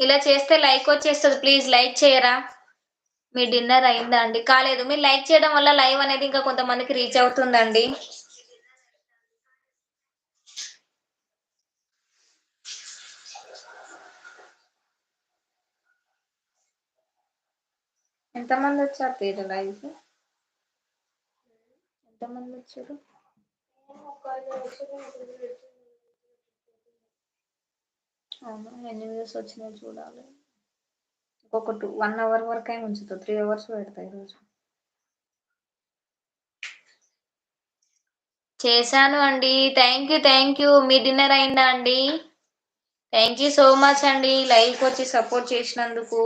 ఇలా చేస్తే లైక్ వచ్చేస్తుంది. ప్లీజ్ లైక్ చేయరా? మీ డిన్నర్ అయిందా అండి కాలేదు. మీరు లైక్ చేయడం వల్ల లైవ్ అనేది ఇంకా కొంతమందికి రీచ్ అవుతుందండి. ఎంతమంది వచ్చారు తీరు లైవ్ ఎంతమంది వచ్చారు? అవును ఎన్ని వ్యూస్ వచ్చినాయి చూడాలి. ఒక టూ వన్ అవర్ వరకు అయినా ఉంచుతా త్రీ అవర్స్ పెడతా ఈరోజు. చేశాను అండి. థ్యాంక్ యూ థ్యాంక్ యూ మీ డిన్నర్ అయిందా అండి? థ్యాంక్ యూ సో మచ్ అండి. లైవ్కి వచ్చి సపోర్ట్ చేసినందుకు.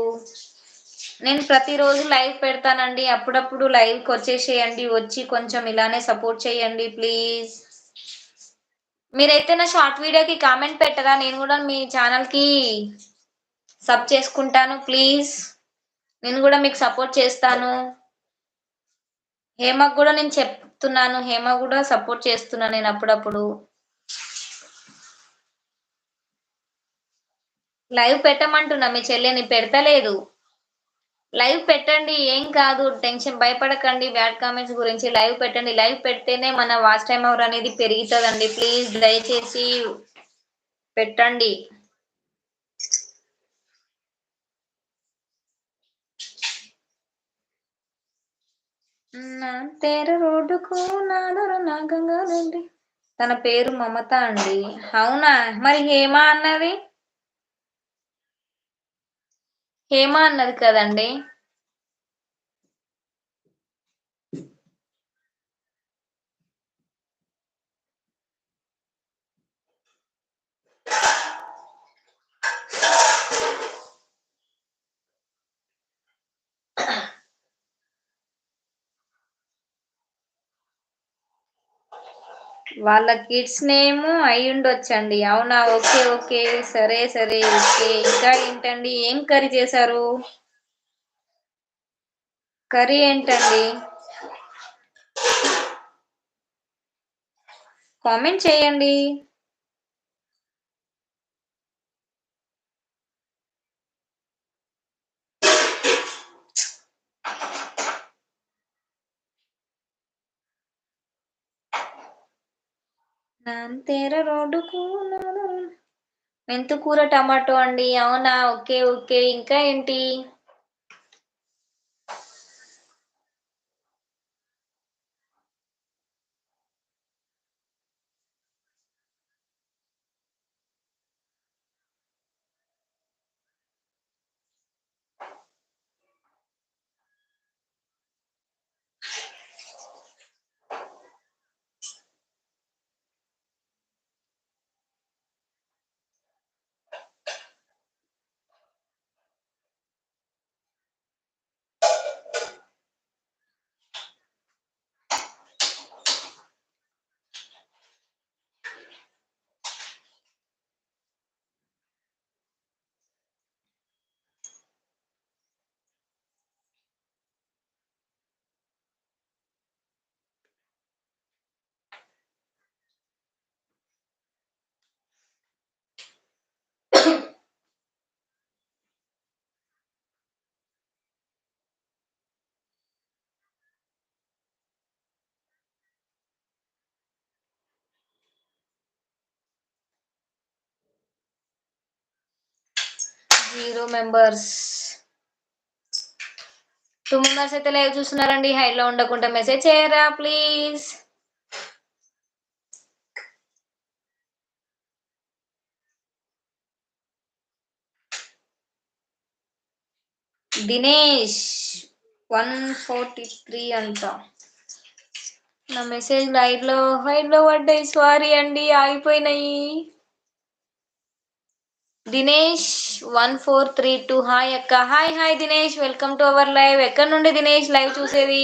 నేను ప్రతిరోజు లైవ్ పెడతానండి. అప్పుడప్పుడు లైవ్కి వచ్చేసేయండి. వచ్చి కొంచెం ఇలానే సపోర్ట్ చేయండి ప్లీజ్ మీరైతే నా షార్ట్ వీడియోకి కామెంట్ పెట్టరా? నేను కూడా మీ ఛానల్కి సబ్ చేసుకుంటాను ప్లీజ్. నేను కూడా మీకు సపోర్ట్ చేస్తాను. హేమకు కూడా నేను చెప్తున్నాను. హేమ కూడా సపోర్ట్ చేస్తున్నాను నేను అప్పుడప్పుడు. లైవ్ పెట్టమంటున్నా మీ చెల్లెని పెడతలేదు. లైవ్ పెట్టండి ఏం కాదు టెన్షన్ భయపడకండి. బ్యాడ్ కామెంట్స్ గురించి లైవ్ పెట్టండి. లైవ్ పెడితేనే మన వాచ్ టైం అవర్ అనేది పెరుగుతుందండి. ప్లీజ్ దయచేసి పెట్టండి. నా పేరు రోడ్డుకు నాదరు నాగంగా నుండి తన పేరు మమత అండి. అవునా? మరి హేమ అన్నది? హేమ అన్నది కదండి? వాళ్ళ కిడ్స్ నేమ్ అయి ఉండొచ్చండి. అవునా? Okay okay. సరే సరే ఓకే. ఇంకా ఏంటండి? ఏం కర్రీ చేశారు? కర్రీ ఏంటండి? కామెంట్ చేయండి. నాంతేర రోడ్డుకు మెంతుకూర టమాటో అండి. అవునా? Okay okay. ఇంకా ఏంటి? జీరో మెంబర్స్ టూ మెంబర్స్ అయితే లైవ్ చూస్తున్నారండి. హైలో ఉండకుండా మెసేజ్ చేయరా please Dinesh one forty three అంట. నా మెసేజ్ లైవ్లో లో పడ్డాయి. సారీ అండి ఆగిపోయినాయి. Dinesh one four three two hi అక్క. Hi hi Dinesh welcome to our live. ఎక్కడ నుండి దినేష్ లైవ్ చూసేది?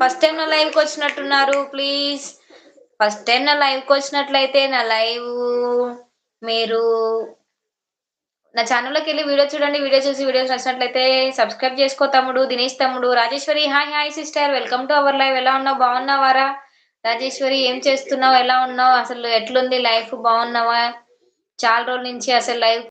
ఫస్ట్ టైం నా లైవ్కి వచ్చినట్టున్నారు ప్లీజ్. ఫస్ట్ టైం నా లైవ్కి వచ్చినట్లయితే నా లైవ్ మీరు నా ఛానల్లోకి వెళ్ళి వీడియో చూడండి వీడియో చూసి వీడియోస్ నచ్చినట్లయితే సబ్స్క్రైబ్ చేసుకో తమ్ముడు దినేష్ తమ్ముడు. Rajeshwari hi hi sister. Welcome to our live. ఎలా ఉన్నావు? బాగున్నావారా? రాజేశ్వరి ఏం చేస్తున్నావు? ఎలా ఉన్నావు? అసలు ఎట్లుంది లైఫ్? బాగున్నావా? చాలా రోజుల నుంచి అసలు లైవ్